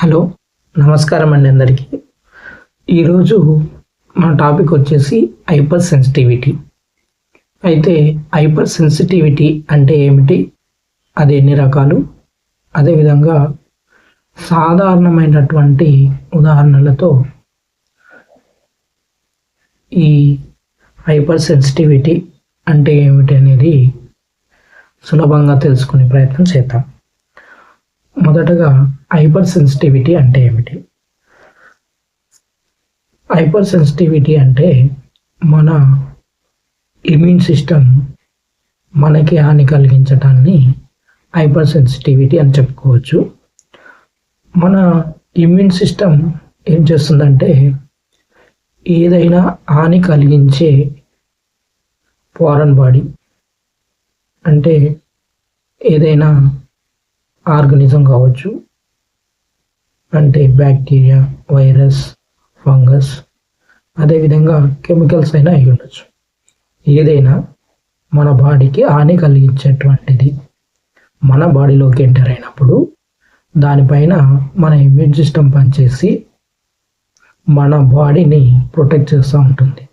Hello నమస్కారం అండి అందరికీ. ఈరోజు మన టాపిక్ వచ్చేసి హైపర్ సెన్సిటివిటీ. అయితే హైపర్ సెన్సిటివిటీ అంటే ఏమిటి? అది ఎన్ని రకాలు? అదేవిధంగా సాధారణమైనటువంటి ఉదాహరణలతో ఈ హైపర్ సెన్సిటివిటీ అంటే ఏమిటి అనేది సులభంగా తెలుసుకునే ప్రయత్నం చేద్దాం. మొదటగా హైపర్ సెన్సిటివిటీ అంటే ఏమిటి? హైపర్ సెన్సిటివిటీ అంటే మన ఇమ్యూన్ సిస్టమ్ మనకి హాని కలిగించడాన్ని హైపర్ సెన్సిటివిటీ అని చెప్పుకోవచ్చు. మన ఇమ్యూన్ సిస్టమ్ ఏం చేస్తుందంటే ఏదైనా హాని కలిగించే ఫారెన్ బాడీ అంటే ఏదైనా ఆర్గనిజం కావచ్చు అంటే బ్యాక్టీరియా వైరస్ ఫంగస్ అదేవిధంగా కెమికల్స్ అయినా అయి ఉండొచ్చు. ఏదైనా మన బాడీకి హాని కలిగించేటువంటిది మన బాడీలోకి ఎంటర్ అయినప్పుడు దానిపైన మన ఇమ్యూన్ సిస్టమ్ పనిచేసి మన బాడీని ప్రొటెక్ట్ చేస్తూ ఉంటుంది.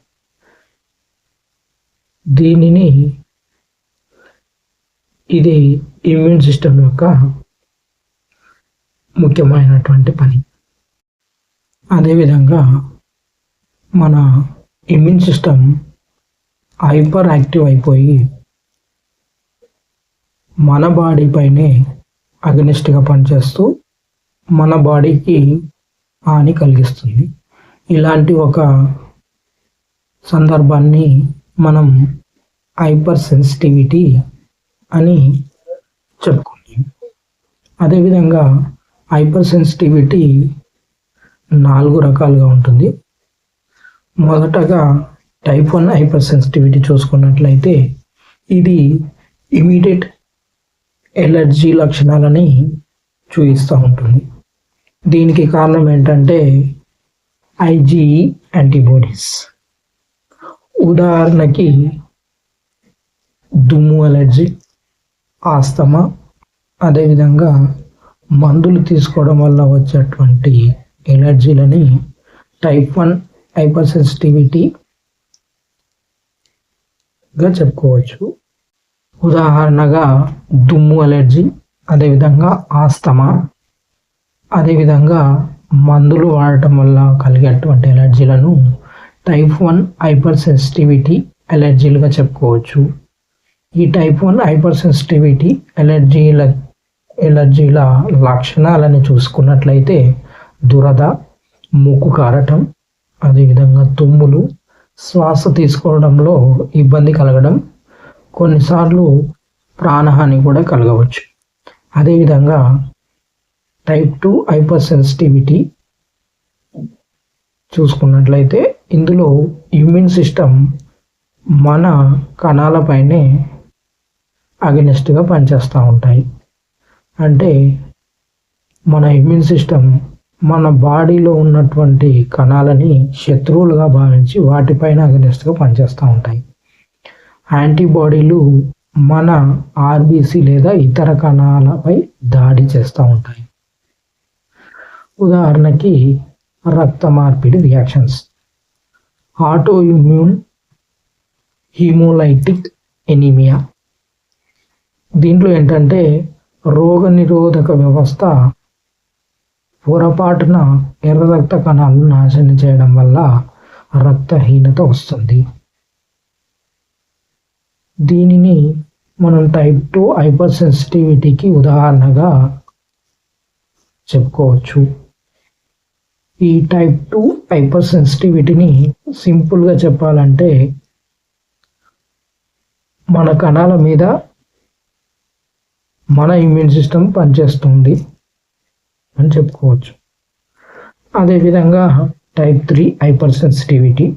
దీనిని ఇది ఇమ్యూన్ సిస్టమ్ యొక్క ముఖ్యమైనటువంటి పని. అదేవిధంగా మన ఇమ్యూన్ సిస్టమ్ హైపర్ యాక్టివ్ అయిపోయి మన బాడీ పైనే పనిచేస్తూ మన బాడీకి హాని కలిగిస్తుంది. ఇలాంటి ఒక సందర్భాన్ని మనం హైపర్ సెన్సిటివిటీ అని చెప్పుకుంటాం. అదేవిధంగా హైపర్ సెన్సిటివిటీ నాలుగు రకాలుగా ఉంటుంది. మొదటగా టైప్ వన్ హైపర్ సెన్సిటివిటీ చూసుకున్నట్లయితే ఇది ఇమీడియట్ ఎలర్జీ లక్షణాలని చూపిస్తూ ఉంటుంది. దీనికి కారణం ఏంటంటే ఐజీఈ యాంటీబాడీస్. ఉదాహరణకి దుమ్ము అలర్జీ ఆస్తమా అదేవిధంగా మందులు తీసుకోవడం వల్ల వచ్చేటువంటి ఎలర్జీలని టైప్ వన్ హైపర్ సెన్సిటివిటీగా చెప్పుకోవచ్చు. ఉదాహరణగా దుమ్ము అలర్జీ అదేవిధంగా ఆస్తమా అదేవిధంగా మందులు వాడటం వల్ల కలిగేటువంటి ఎలర్జీలను టైప్ వన్ హైపర్ సెన్సిటివిటీ ఎలర్జీలుగా చెప్పుకోవచ్చు. ఈ టైప్ వన్ హైపర్ సెన్సిటివిటీ ఎలర్జీల ఎలర్జీల లక్షణాలని చూసుకున్నట్లయితే దురద ముక్కు కారటం అదేవిధంగా తుమ్ములు శ్వాస తీసుకోవడంలో ఇబ్బంది కలగడం కొన్నిసార్లు ప్రాణహాని కూడా కలగవచ్చు. అదేవిధంగా టైప్ టూ హైపర్ సెన్సిటివిటీ చూసుకున్నట్లయితే ఇందులో ఇమ్యూన్ సిస్టమ్ మన కణాలపైనే అగెనిస్ట్గా పనిచేస్తూ ఉంటాయి. అంటే మన ఇమ్యూన్ సిస్టమ్ మన బాడీలో ఉన్నటువంటి కణాలని శత్రువులుగా భావించి వాటిపైన అగెనిస్ట్గా పనిచేస్తూ ఉంటాయి. యాంటీబాడీలు మన ఆర్బీసీ లేదా ఇతర కణాలపై దాడి చేస్తూ ఉంటాయి. ఉదాహరణకి రక్త మార్పిడి reactions autoimmune haemolytic anaemia దీంట్లో ఏంటంటే రోగ నిరోధక వ్యవస్థ పొరపాటున ఎర్ర రక్త కణాలను నాశనం చేయడం వల్ల రక్తహీనత వస్తుంది. దీనిని మనం టైప్ టూ హైపర్ సెన్సిటివిటీకి ఉదాహరణగా చెప్పుకోవచ్చు. ఈ టైప్ టూ హైపర్ సెన్సిటివిటీని సింపుల్గా చెప్పాలంటే మన కణాల మీద మన ఇమ్యూన్ సిస్టమ్ పనిచేస్తుంది అని చెప్పుకోవచ్చు. అదేవిధంగా టైప్ త్రీ హైపర్ సెన్సిటివిటీ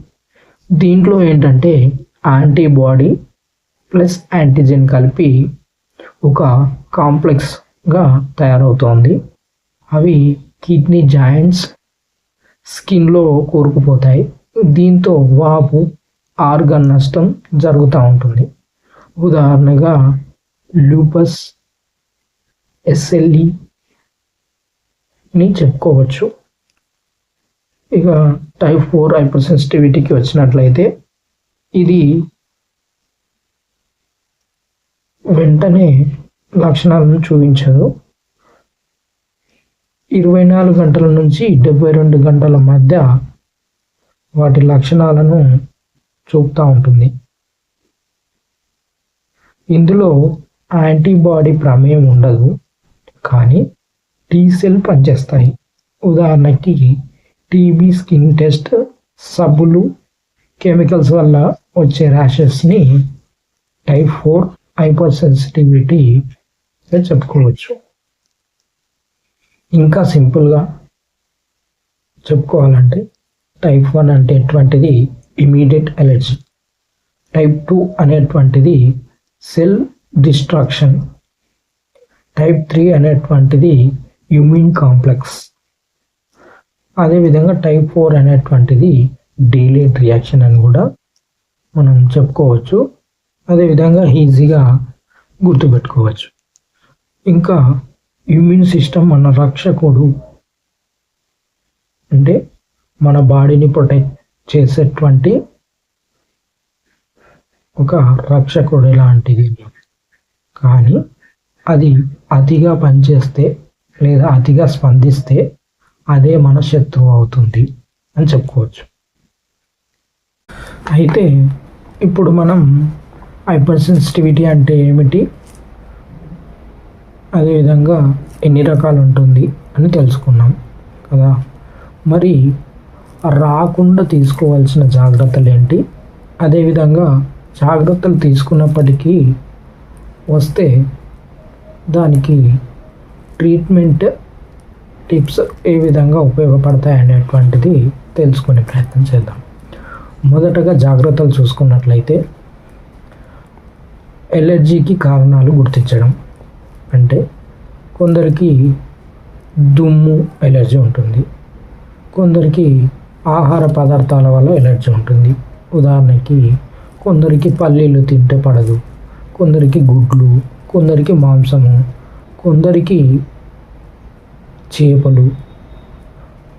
దీంట్లో ఏంటంటే యాంటీబాడీ ప్లస్ యాంటీజెన్ కలిపి ఒక కాంప్లెక్స్గా తయారవుతోంది. అవి కిడ్నీ జాయింట్స్ స్కిన్లో కూరుకుపోతాయి. దీంతో వాపు ఆర్గన్ నష్టం జరుగుతూ ఉంటుంది. ఉదాహరణగా లూపస్ ఎస్ఎల్ఈ అని చెప్పుకోవచ్చు. ఇక టైప్ ఫోర్ హైపర్ సెన్సిటివిటీకి వచ్చినట్లయితే ఇది వెంటనే లక్షణాలను చూపించదు. ఇరవై నాలుగు గంటల నుంచి డెబ్బై రెండు గంటల మధ్య వాటి లక్షణాలను చూపుతూ ఉంటుంది. ఇందులో యాంటీబాడీ ప్రమేయం ఉండదు. కానీ టీ సెల్ పనిచేస్తాయి. ఉదాహరణకి టీబీ స్కిన్ టెస్ట్ సబ్బులు కెమికల్స్ వల్ల వచ్చే ర్యాషెస్ని టైప్ ఫోర్ హైపర్ సెన్సిటివిటీ చెప్పుకోవచ్చు. ఇంకా సింపుల్గా చెప్పుకోవాలంటే టైప్ వన్ అంటే ఎటువంటిది ఇమీడియట్ ఎలర్జీ టైప్ టూ అనేటువంటిది సెల్ డిస్ట్రాక్షన్ టైప్ త్రీ అనేటువంటిది హ్యూమిన్ కాంప్లెక్స్ అదేవిధంగా టైప్ ఫోర్ అనేటువంటిది డీలేట్ రియాక్షన్ అని కూడా మనం చెప్పుకోవచ్చు. అదేవిధంగా ఈజీగా గుర్తుపెట్టుకోవచ్చు. ఇంకా ఇమ్యూన్ సిస్టమ్ మన రక్షకుడు. అంటే మన బాడీని ప్రొటెక్ట్ చేసేటువంటి ఒక రక్షకుడు లాంటిది. కానీ అది అతిగా పనిచేస్తే లేదా అతిగా స్పందిస్తే అదే మన శత్రువు అవుతుంది అని చెప్పుకోవచ్చు. అయితే ఇప్పుడు మనం హైపర్ సెన్సిటివిటీ అంటే ఏమిటి? అదేవిధంగా ఎన్ని రకాలు ఉంటుంది అని తెలుసుకున్నాం కదా. మరి రాకుండా తీసుకోవాల్సిన జాగ్రత్తలు ఏంటి? అదేవిధంగా జాగ్రత్తలు తీసుకున్నప్పటికీ వస్తే దానికి ట్రీట్మెంట్ టిప్స్ ఏ విధంగా ఉపయోగపడతాయి అనేటువంటిది తెలుసుకునే ప్రయత్నం చేద్దాం. మొదటగా జాగ్రత్తలు చూసుకున్నట్లయితే ఎలర్జీకి కారణాలు గుర్తించడం. అంటే కొందరికి దుమ్ము ఎలర్జీ ఉంటుంది. కొందరికి ఆహార పదార్థాల వల్ల ఎలర్జీ ఉంటుంది. ఉదాహరణకి కొందరికి పల్లీలు తింటే పడదు. కొందరికి గుడ్లు కొందరికి మాంసము కొందరికి చేపలు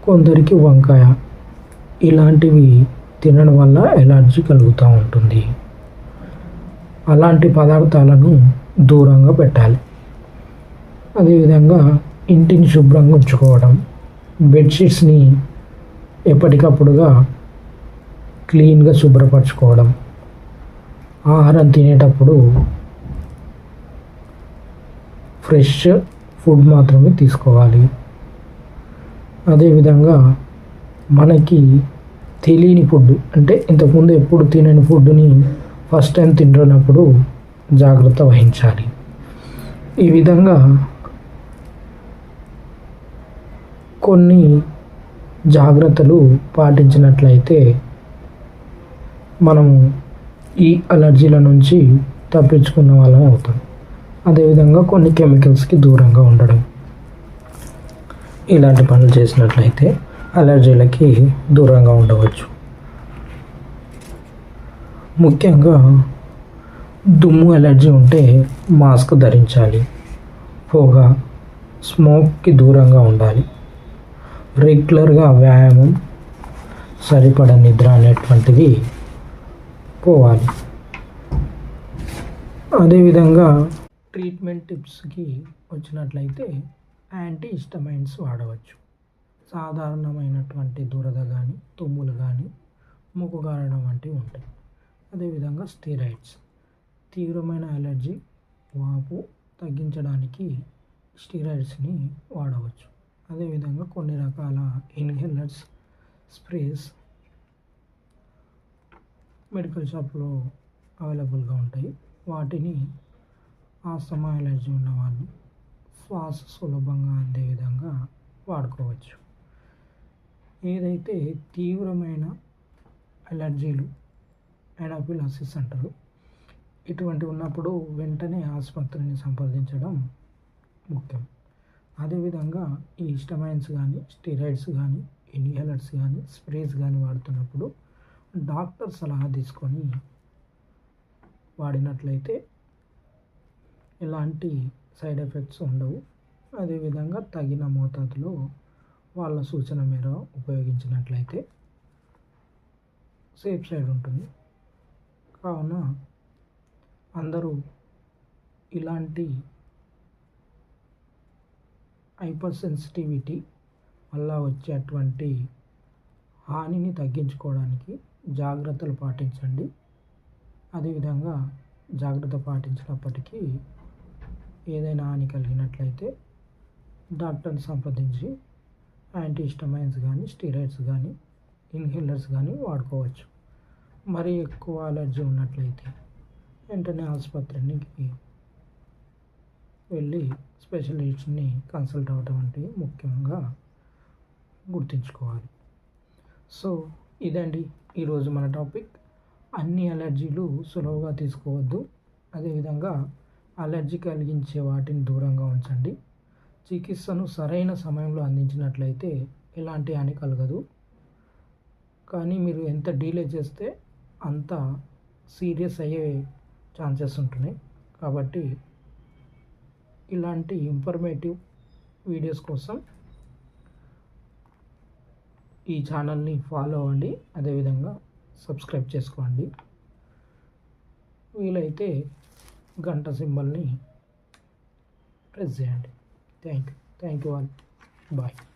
కొందరికి వంకాయ. ఇలాంటివి తినడం వల్ల ఎలర్జీ కలుగుతూ ఉంటుంది. అలాంటి పదార్థాలను దూరంగా పెట్టాలి. అదేవిధంగా ఇంటిని శుభ్రంగా ఉంచుకోవడం బెడ్షీట్స్ని ఎప్పటికప్పుడుగా క్లీన్గా శుభ్రపరచుకోవడం ఆహారం తినేటప్పుడు ఫ్రెష్ ఫుడ్ మాత్రమే తీసుకోవాలి. అదేవిధంగా మనకి తెలియని ఫుడ్ అంటే ఇంతకుముందు ఎప్పుడు తినని ఫుడ్ని ఫస్ట్ టైం తింటున్నప్పుడు జాగ్రత్త వహించాలి. ఈ విధంగా కొన్ని జాగ్రత్తలు పాటించినట్లయితే మనము ఈ అలర్జీల నుంచి తప్పించుకున్న వాళ్ళం అవుతాం. అదేవిధంగా కొన్ని కెమికల్స్కి దూరంగా ఉండడం. ఇలాంటి పనులు చేసినట్లయితే అలర్జీలకి దూరంగా ఉండవచ్చు. ముఖ్యంగా దుమ్ము అలర్జీ ఉంటే మాస్క్ ధరించాలి. పొగ స్మోక్కి దూరంగా ఉండాలి. రెగ్యులర్గా వ్యాయామం సరిపడ నిద్ర అనేటువంటిది పోవాలి. అదేవిధంగా ట్రీట్మెంట్ టిప్స్కి వచ్చినట్లయితే యాంటీ హిస్టమైన్స్ వాడవచ్చు. సాధారణమైనటువంటి దురద కానీ తుమ్ములు కానీ ముక్కు కారడం వంటివి ఉంటాయి. అదేవిధంగా స్టీరాయిడ్స్. తీవ్రమైన అలర్జీ వాపు తగ్గించడానికి స్టీరాయిడ్స్ని వాడవచ్చు. అదేవిధంగా కొన్ని రకాల ఇన్హేలర్స్ స్ప్రేస్ మెడికల్ షాప్లో అవైలబుల్గా ఉంటాయి. వాటిని ఆస్తమా ఎలర్జీ ఉన్నవాళ్ళు శ్వాస సులభంగా అందే విధంగా వాడుకోవచ్చు. ఏదైతే తీవ్రమైన అలర్జీలు ఎనాఫిలాసిస్ అంటారు ఇటువంటి ఉన్నప్పుడు వెంటనే ఆసుపత్రిని సంప్రదించడం ముఖ్యం. అదేవిధంగా ఈ హిస్టమైన్స్ కానీ స్టిరాయిడ్స్ కానీ ఇన్హేలర్స్ కానీ స్ప్రేస్ కానీ వాడుతున్నప్పుడు డాక్టర్ సలహా తీసుకొని వాడినట్లయితే ఎలాంటి సైడ్ ఎఫెక్ట్స్ ఉండవు. అదేవిధంగా తగిన మోతాదులో వాళ్ళ సూచన మేర ఉపయోగించినట్లయితే సేఫ్ సైడ్ ఉంటుంది. కావున అందరూ ఇలాంటి హైపర్ సెన్సిటివిటీ వల్ల వచ్చేటువంటి హానిని తగ్గించుకోవడానికి జాగ్రత్తలు పాటించండి. అదేవిధంగా జాగ్రత్త పాటించినప్పటికీ ఏదైనా హాని కలిగినట్లయితే డాక్టర్ని సంప్రదించి యాంటీహిస్టమైన్స్ కానీ స్టీరాయిడ్స్ కానీ ఇన్హేలర్స్ కానీ వాడుకోవచ్చు. మరీ ఎక్కువ అలర్జీ ఉన్నట్లయితే వెంటనే ఆసుపత్రికి వెళ్ళి స్పెషలిస్ట్ని కన్సల్ట్ అవ్వటం వంటివి ముఖ్యంగా గుర్తుంచుకోవాలి. సో ఇదండి ఈరోజు మన టాపిక్. అన్ని అలర్జీలు సులువుగా తీసుకోవద్దు. అదేవిధంగా అలర్జీ కలిగించే వాటిని దూరంగా ఉంచండి. చికిత్సను సరైన సమయంలో అందించినట్లయితే ఎలాంటి హాని కలగదు. కానీ మీరు ఎంత డీలే చేస్తే అంత సీరియస్ అయ్యే ఛాన్సెస్ ఉంటున్నాయి. కాబట్టి ఇలాంటి ఇన్ఫర్మేటివ్ వీడియోస్ కోసం ఈ ఛానల్ని ఫాలో అవ్వండి. అదేవిధంగా సబ్స్క్రైబ్ చేసుకోండి. వీలైతే घंटा सिंबल नहीं है। Present thank thank you all bye